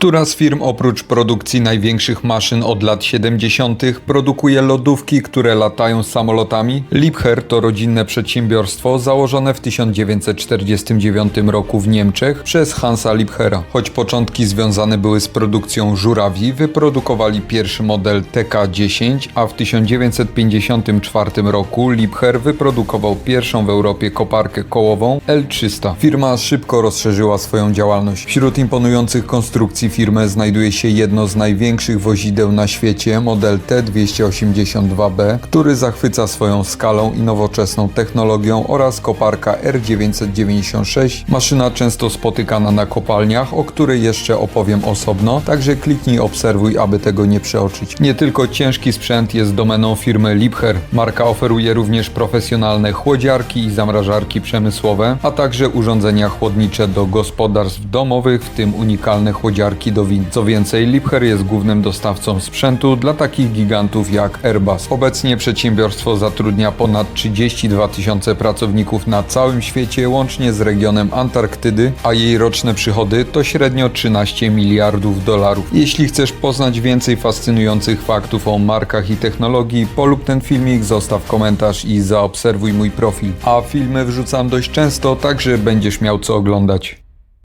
Która z firm oprócz produkcji największych maszyn od lat 70. produkuje lodówki, które latają samolotami? Liebherr to rodzinne przedsiębiorstwo założone w 1949 roku w Niemczech przez Hansa Liebherra. Choć początki związane były z produkcją żurawi, wyprodukowali pierwszy model TK-10, a w 1954 roku Liebherr wyprodukował pierwszą w Europie koparkę kołową L300. Firma szybko rozszerzyła swoją działalność. Wśród imponujących konstrukcji firmy znajduje się jedno z największych wozideł na świecie, model T282B, który zachwyca swoją skalą i nowoczesną technologią oraz koparka R996, maszyna często spotykana na kopalniach, o której jeszcze opowiem osobno, także kliknij obserwuj, aby tego nie przeoczyć. Nie tylko ciężki sprzęt jest domeną firmy Liebherr. Marka oferuje również profesjonalne chłodziarki i zamrażarki przemysłowe, a także urządzenia chłodnicze do gospodarstw domowych, w tym unikalne chłodziarki Co więcej, Liebherr jest głównym dostawcą sprzętu dla takich gigantów jak Airbus. Obecnie przedsiębiorstwo zatrudnia ponad 32 tysiące pracowników na całym świecie, łącznie z regionem Antarktydy, a jej roczne przychody to średnio 13 miliardów dolarów. Jeśli chcesz poznać więcej fascynujących faktów o markach i technologii, polub ten filmik, zostaw komentarz i zaobserwuj mój profil. A filmy wrzucam dość często, także będziesz miał co oglądać.